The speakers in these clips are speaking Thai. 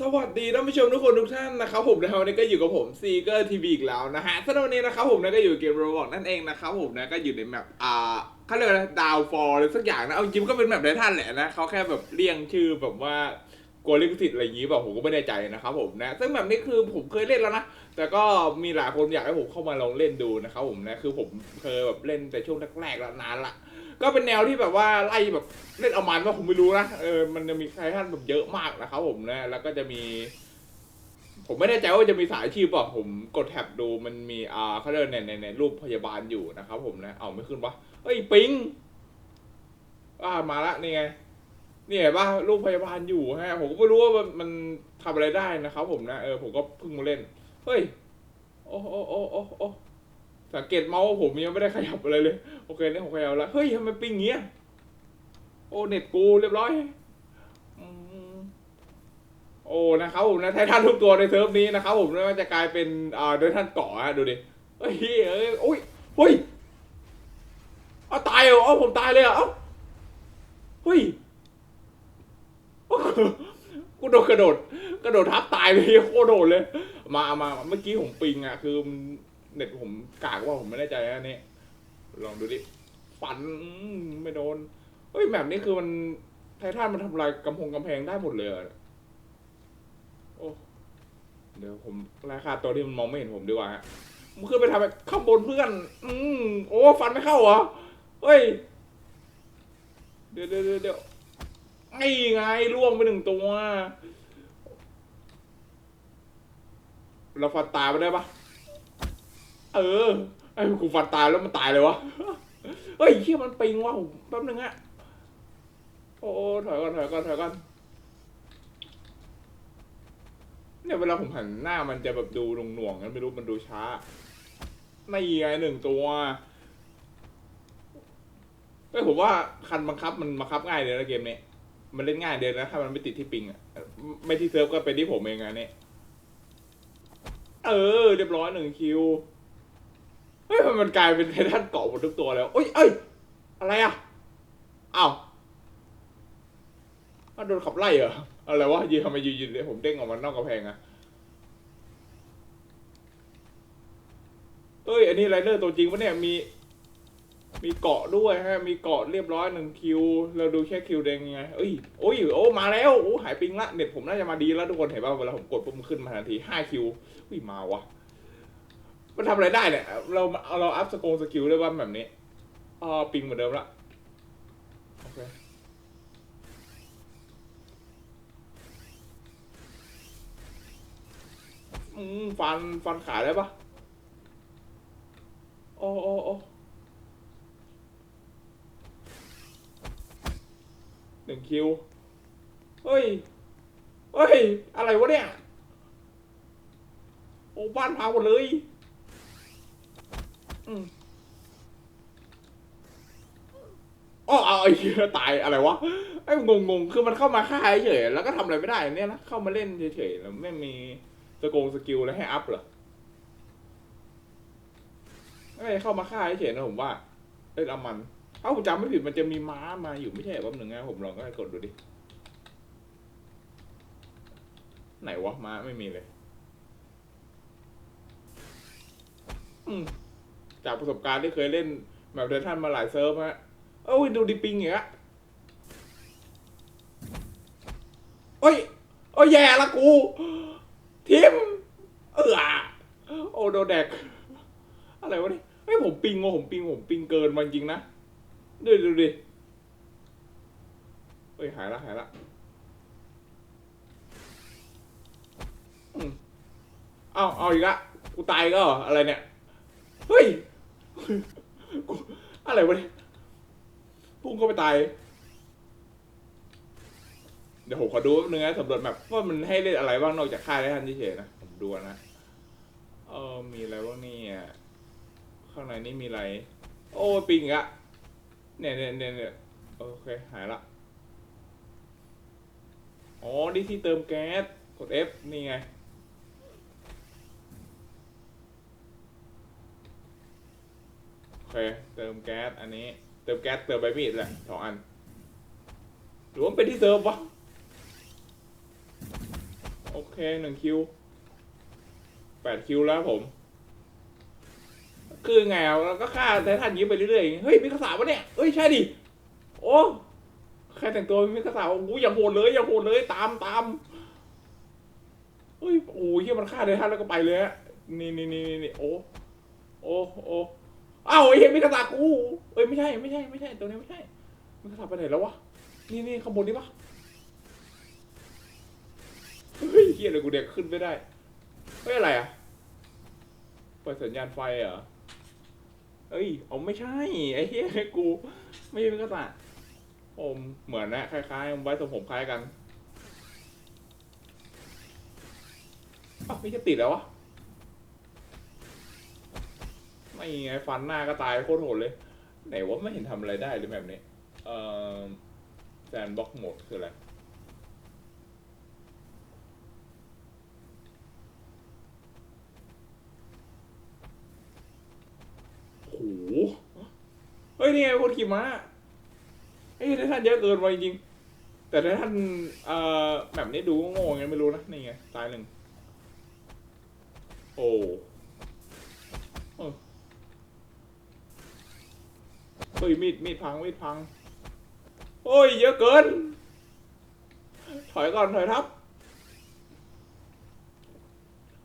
สวัสดีท่านผู้ชมทุกคนทุกท่านนะครับผมนะครับวันนี้ก็อยู่กับผมซีเกอร์ทีวีอีกแล้วนะฮะสำหรับวันนี้นะครับผมนะก็อยู่เกมโรบอกนั่นเองนะครับผมนะก็อยู่ในแมปอ่าเขาเรียกว่าดาวฟอร์หรือสักอย่างนะเอาจริงก็เป็นแมปไดท่านแหละนะเขาแค่แบบเรียงชื่อแบบว่ากลัวลิขสิทธิ์อะไรอย่างนี้แบบผมก็ไม่แน่ใจนะครับผมนะซึ่งแบบนี้คือผมเคยเล่นแล้วนะแต่ก็มีหลายคนอยากให้ผมเข้ามาลองเล่นดูนะครับผมนะคือผมเคยแบบเล่นแต่ช่วงแรกๆแล้วนานละ ก็เป็นแนวที่แบบว่าไล่แบบเล่นเอามันว่าผมไม่รู้นะเออมันจะมีใครท่านแบบเยอะมากนะครับผมนะ แล้วก็จะมี ผมไม่แน่ใจว่าจะมีสายอาชีพป่ะผมกดแท็บดูมันมีอ่าเขาเรียกว่าในในในรูปพยาบาลอยู่นะครับผมนะเอาไม่ขึ้นวะเฮ้ยปิงอ่ามาละนี่ไงนี่เห็นปะรูปพยาบาลอยู่ฮะผมก็ไม่รู้ว่ามันมันทำอะไรได้นะครับผมนะเออผมก็เพิ่งมาเล่นเฮ้ยโอ้โอ้โอ้โอ้ สังเกตเมาส์ผมยังไม่ได้ขยับอะไรเลย โอเคเนี่ยผมขยับแล้ว เฮ้ยทำไมปิงเงี้ย โอ้เน็ตกูเรียบร้อยโอ้นะครับผมนะไททันทุกตัวในเซิร์ฟนี้นะครับผมไม่ว่าจะกลายเป็นอ่าไททันเกาะฮะดูดิเฮ้ยเอ้ยโอ้ยเฮ้ยเอาตายเหรอเอาผมตายเลยเหรอเอาเฮ้ยกูโดนกระโดด กระโดดทับตายเลยโคตรโดดเลย มามาเมื่อกี้ผมปิงอะคือ เน็ตผมกากว่าผมไม่แน่ใจนะเนี่ยลองดูดิฟันไม่โดน เฮ้ยแบบนี้คือมันไททันมันทำลายกำพงกำแพงได้หมดเลยโอ้เดี๋ยวผมราคาตัวที่มันมองไม่เห็นผมดีกว่าฮะมันขึ้นไปทำแบบข้างบนเพื่อน อืมโอ้ฟันไม่เข้าเหรอเฮ้ย เดี๋ยวเดี๋ยวเดี๋ยวไอ้ไงล่วงไปหนึ่งตัวเราฟันตายไปได้ปะ เออไอ้กูฟันตายแล้วมันตายเลยวะเฮ้ยเชี่ยมันปิงว่ะแป๊บนึงอะโอ้ถอยก่อนถอยก่อนถอยก่อนเนี่ยเวลาผมหันหน้ามันจะแบบดูหน่วงๆกันไม่รู้มันดูช้าไม่ไงหนึ่งตัวเอ้ยผมว่าคันบังคับมันบังคับง่ายเลยนะเกมนี้มันเล่นง่ายเดียวนะถ้ามันไม่ติดที่ปิงอะไม่ที่เซิร์ฟก็เป็นที่ผมเองไงเนี่ยเออ เรียบร้อยหนึ่งคิว เฮ้ยมันกลายเป็นไททันเกาะหมดทุกตัวแล้วเอ้ยเอ้ย อะไรอะอ้าวอ้าโดนขับไล่เหรอ อะไรวะยืนทำไมยืนยืนเลยผมเด้งออกมานอกกระแพงอะเอ้ย อันนี้ไรเดอร์ตัวจริงปะเนี่ย มี มีเกาะด้วยฮะ มีเกาะเรียบร้อยหนึ่งคิว เราดูแค่คิวแดงยังไงเอ้ย โอ้ย โอ้ มาแล้ว โอ้ หายปิงละ เน็ตผมน่าจะมาดีแล้วทุกคนเห็นป่ะเวลาผมกดปุ๊บมันขึ้นมาทันทีห้าคิวอุ้ย มาวะ มันทำอะไรได้เนี่ยเราเราอัพสโกสกิลได้ว่าแบบนี้อ๋อปิงเหมือนเดิมละโอเคอืมฟันฟันขาได้ปะโอ้โอ้โอ้หนึ่งคิว เฮ้ย เฮ้ย อะไรวะเนี่ย โอ้บ้านพังหมดเลย อืมอ๋อเอาไอ้เหี้ยตายอะไรวะไอ้งงงๆคือมันเข้ามาฆ่าเฉยๆแล้วก็ทำอะไรไม่ได้เนี่ยนะเข้ามาเล่นเฉยๆแล้วไม่มีสกงสกิลอะไรให้อัพเหรอไม่เข้ามาฆ่าเฉยๆนะผมว่าเอ้ยเอามันถ้าผมจำไม่ผิดมันจะมีม้ามาอยู่ไม่ใช่แป๊บหนึ่งนะผมลองก็กดดูดิไหนวะม้าไม่มีเลย อืม จากประสบการณ์ที่เคยเล่นแบบเดนท่านมาหลายเซิร์ฟฮะเอ้ยดูดิปิงอย่างเงี้ยโอ้ย โอ้ยแย่ละกู ทิม เออโอโดแดก อะไรวะนี่เฮ้ยผมปิงว่ะผมปิง ผมปิงเกินมาจริงนะ ดูดูดิเฮ้ยหายละหายละเอาเอาอีกละ กูตายก็อะไรเนี่ย เฮ้ย อะไรวะเนี่ยพุ่งเข้าไปตาย เดี๋ยวผมขอดูแป๊บนึงนะสำรวจแบบว่ามันให้เล่นอะไรบ้างนอกจากค่ายได้ทันเฉยๆนะ ผมดูนะเออมีอะไรบ้างนี่ยข้างในนี่มีอะไร โอ้ปิงอีกอะเนี่ยเนี่ยเนี่ยเนี่ยโอเค หายละ อ๋อ นี่ที่เติมแก๊ส กด F นี่ไง โอ เค เติมแก๊สอันนี้ เติมแก๊สเติมใบมีดแหละสองอันหรือว่ามันเป็นที่เติมวะโอเคหนึ่งคิวแปดคิวแล้วผม คือไงอะเราก็ฆ่าไททันยางนี้ไปเรื่อยๆเฮ้ยมีกระสาวะเนี่ยเฮ้ยใช่ดิโอ้ใครแต่งตัวมีกระสาวโอ้ยอย่างโหดเลยอย่างโหดเลยตามตามเฮ้ยโอ้ยเฮียมันฆ่าไททันแล้วก็ไปเลยฮะนี่นี่นี่นี่โอ้โอ้โอ้ อ้าวไอ้เฮียมีกระสากูเอ้ยไม่ใช่ไม่ใช่ไม่ใช่ตัวนี้ไม่ใช่มีกระสาไปไหนแล้ววะนี่นี่ข้างบนนี่ปะเฮ้ยเฮียเลยกูเด็กขึ้นไม่ได้เฮ้ยอะไรอะเปิดสัญญาณไฟเหรอเอ้ยเอาไม่ใช่ไอ้เหี้ยกู ไม่ใช่เป็นกระตาโอมเหมือนนะคล้ายๆไว้ทรงผมคล้ายกันอ้าวไม่จะติดแล้ววะ ไม่ไงฟันหน้าก็ตายโคตรโหดเลย ไหนว่าไม่เห็นทำอะไรได้เลยแบบนี้ เอ่อแซนบ็อกโหมดคืออะไรโอ้โหเฮ้ย นี่ไงคนขี่ม้าเฮ้ยท่านเยอะเกินไปจริง แต่ถ้าท่านเอ่อแบบนี้ดูโง่ไงไม่รู้นะ นี่ไง ตายหนึ่ง โอ้อเฮ้ยมีดมีดพังมีดพังโอ้ยเยอะเกิน ถอยก่อนถอยทับ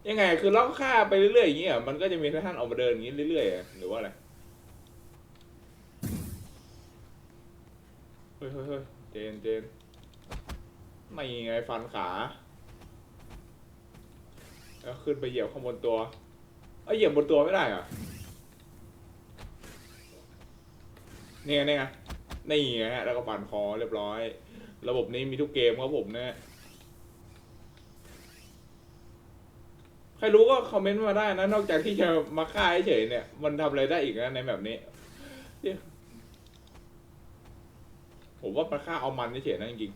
ยังไงคือเราก็ฆ่าไปเรื่อยๆอย่างเงี้ยมันก็จะมีท่านออกมาเดินอย่างงี้เรื่อยๆหรือว่าอะไรเฮ้ยเฮ้ยเฮ้ยเจนเจนไม่ไงฟันขา แล้วขึ้นไปเหยียบข้างบนตัว เอ้ยเหยียบบนตัวไม่ได้เหรอ นี่ไงนี่ไงนี่ไงฮะแล้วก็ปั่นคอเรียบร้อย ระบบนี้มีทุกเกมครับผมเนี่ยใครรู้ก็คอมเมนต์มาได้นะ นอกจากที่จะมาฆ่าเฉยเนี่ย มันทำอะไรได้อีกนะในแบบนี้ ผมว่ามันฆ่าเอามันเฉยนะจริง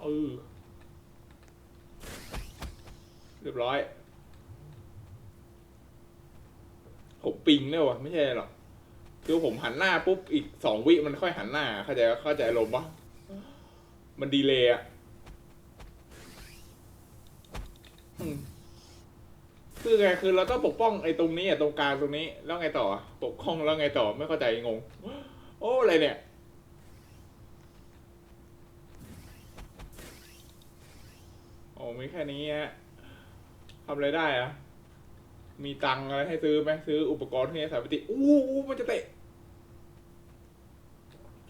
เออเรียบร้อย ผมปิงเนี่ยวะไม่ใช่หรอกคือผมหันหน้าปุ๊บอีกสองวิมันค่อยหันหน้า เข้าใจเข้าใจอารมณ์ปะมันดีเลยอะคือไงคือเราต้องปกป้องไอ้ตรงนี้อะตรงกลางตรงนี้ แล้วไงต่อ ปกป้องแล้วไงต่อไม่เข้าใจงง โอ้อะไรเนี่ยโอ้มีแค่นี้ฮะทำอะไรได้อะ มีตังอะไรให้ซื้อไหมซื้ออุปกรณ์ที่ใช้สายปฏิอู้อู้มันจะเตะ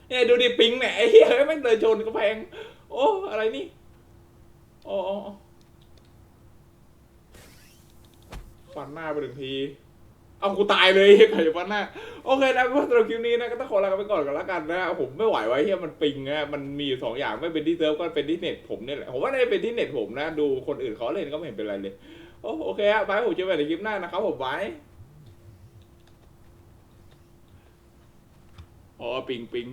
เนี่ยดูดิปิงเนี่ยไอ้เหี้ยแม่งเดินชนกระแพงโอ้อะไรนี่โอ้โอ้โอ้ฟันหน้าไปหนึ่งที เอากูตายเลยเฮียไก่ฟันหน้า โอเคนะเพื่อนสำหรับคลิปนี้นะก็ต้องขอลาไปก่อนกันล้วกันนะผมไม่ไหวไว้เฮียมันปิงนะมันมีอยู่สองอย่างไม่เป็นที่เซิร์ฟก็เป็นที่เน็ตผมเนี่ยแหละผมว่าน่าจะเป็นที่เน็ตผมนะ ดูคนอื่นเขาเล่นก็ไม่เห็นเป็นไรเลย โอโอเคฮะบายผมเจอกันในคลิปหน้านะครับผมบายอ๋อปิงปิง